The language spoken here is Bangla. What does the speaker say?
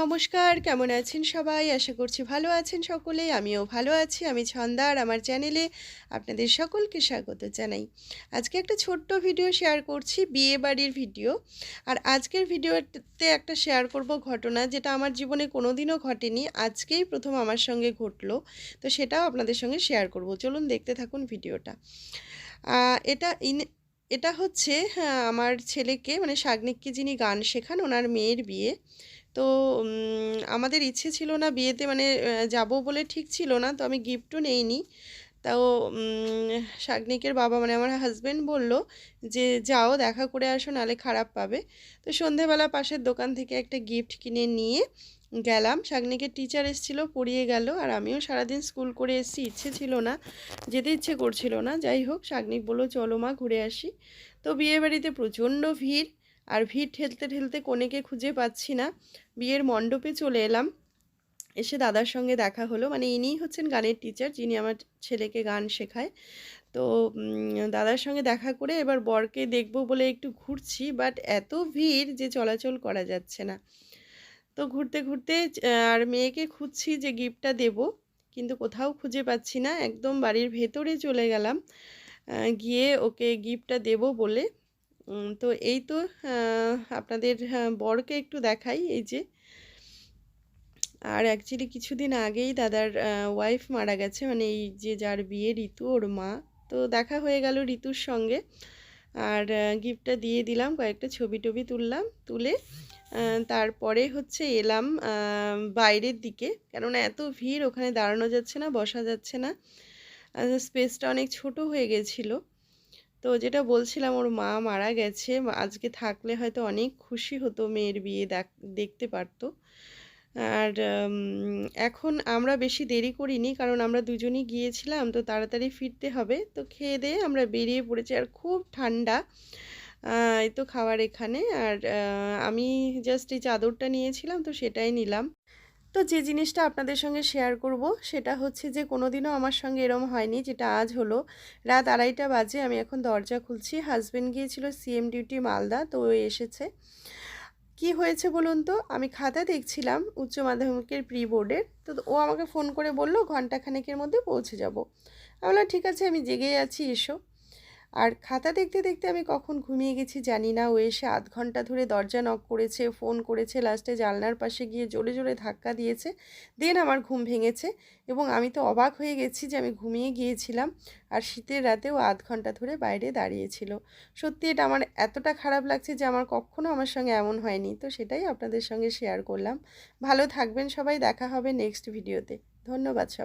নমস্কার কেমন আছেন সবাই? আশা করছি ভালো আছেন সকলে আমিও ভালো আছি। আমি ছন্দা আর আমার চ্যানেলে আপনাদের সকলকে স্বাগত জানাই। আজকে একটা ছোট্ট ভিডিও শেয়ার করছি বিয়ে বাড়ির ভিডিও। আর আজকের ভিডিওতে একটা শেয়ার করব ঘটনা যেটা আমার জীবনে কোনোদিনও ঘটেনি আজকেই প্রথম আমার সঙ্গে ঘটলো। তো সেটাও আপনাদের সঙ্গে শেয়ার করব। চলুন দেখতে থাকুন ভিডিওটা। এটা ইন এটা হচ্ছে হ্যাঁ, আমার ছেলেকে মানে শাগনিককে যিনি গান শেখান ওনার মেয়ের বিয়ে। তো আমাদের ইচ্ছে ছিল না বিয়েতে মানে যাব বলে ঠিক ছিল না, তো আমি গিফটও নেইনি। তাও শাগনিকের বাবা মানে আমার হাজব্যান্ড বলল যে, যাও, দেখা করে আসো নাহলে খারাপ পাবে। তো সন্ধেবেলা পাশের দোকান থেকে একটা গিফট কিনে নিয়ে গেলাম। শাগনিকের টিচার এসেছিল, পড়িয়ে গেল, আর আমিও সারাদিন স্কুল করে এসেছি, ইচ্ছে ছিল না, যেতে ইচ্ছে করছিল না। যাই হোক, শাগনিক বলল, চলো মা, ঘুরে আসি। তো বিয়ে বাড়িতে প্রচণ্ড ভিড় আর ভিড় ঠেলতে ঠেলতে কনেকে খুঁজে পাচ্ছি না। বিয়ের মণ্ডপে চলে এলাম। এসে দাদার সঙ্গে দেখা হলো। মানে ইনিই হচ্ছেন গানের টিচার যিনি আমার ছেলেকে গান শেখায়। তো দাদার সঙ্গে দেখা করে এবার বরকে দেখব বলে একটু ঘুরছি বাট এত ভিড় যে চলাচল করা যাচ্ছে না। তো ঘুরতে ঘুরতে আর মেয়েকে খুঁজছি যে গিফটটা দেব, কিন্তু কোথাও খুঁজে পাচ্ছি না। একদম বাড়ির ভেতরে চলে গেলাম। গিয়ে ওকে গিফটটা দেব বলে তো এই তো আপনাদের আহ, বরকে একটু দেখাই এই যে। আর অ্যাকচুয়ালি কিছুদিন আগেই দাদার ওয়াইফ মারা গেছে মানে এই যে যার বিয়ে ঋতু ওর মা। তো দেখা হয়ে গেল ঋতুর সঙ্গে। আর গিফটটা দিয়ে দিলাম কয়েকটা ছবি টবি তুললাম তুলে তারপরে হচ্ছে এলাম বাইরের দিকে। কেননা এত ভিড় ওখানে দাঁড়ানো যাচ্ছে না বসা যাচ্ছে না। স্পেসটা অনেক ছোট হয়ে গেছিল। তো যেটা বলছিলাম, ওর মা মারা গেছে আজকে থাকলে হয়তো অনেক খুশি হতো মেয়ের বিয়ে দেখ- দেখতে পারতো। আর এখন আমরা বেশি দেরি করিনি, কারণ আমরা দুজনই গিয়েছিলাম, তো তাড়াতাড়ি ফিরতে হবে। তো খেয়ে দিয়ে আমরা বেরিয়ে পড়েছি, আর খুব ঠান্ডা এই তো খাবার এখানে। আর আমি জাস্ট এই চাদরটা নিয়েছিলাম, তো সেটাই নিলাম। তো যে জিনিসটা আপনাদের সঙ্গে শেয়ার করব, সেটা হচ্ছে যে কোনোদিনও আমার সঙ্গে এরম হয়নি, যেটা আজ হলো। রাত আড়াইটা বাজে, আমি এখন দরজা খুলছি। হাজবেন্ড গিয়েছিল সিএম ডিউটি মালদা, তো ও এসেছে। কি হয়েছে বলুন তো? আমি খাতা দেখছিলাম উচ্চ মাধ্যমিকের প্রি বোর্ডের তো ও আমাকে ফোন করে বলল, ঘন্টাখানেকের মধ্যে পৌঁছে যাব। আমি বললাম, ঠিক আছে, আমি জেগে আছি, এসো। আর খাতা দেখতে দেখতে আমি কখন ঘুমিয়ে গেছি জানি না। ও এসে আধ ঘণ্টা ধরে দরজা নক করেছে ফোন করেছে লাস্টে জানলার পাশে গিয়ে জোরে জোরে ধাক্কা দিয়েছে। দেন আমার ঘুম ভেঙেছে এবং আমি তো অবাক হয়ে গেছি যে আমি ঘুমিয়ে গিয়েছিলাম আর শীতের রাতে ও আধ ঘণ্টা ধরে বাইরে দাঁড়িয়েছিল। সত্যি এটা আমার এতটা খারাপ লাগছে যে আমার কখনো আমার সঙ্গে এমন হয়নি। তো সেটাই আপনাদের সঙ্গে শেয়ার করলাম। ভালো থাকবেন সবাই, দেখা হবে নেক্সট ভিডিওতে ধন্যবাদ সবাই।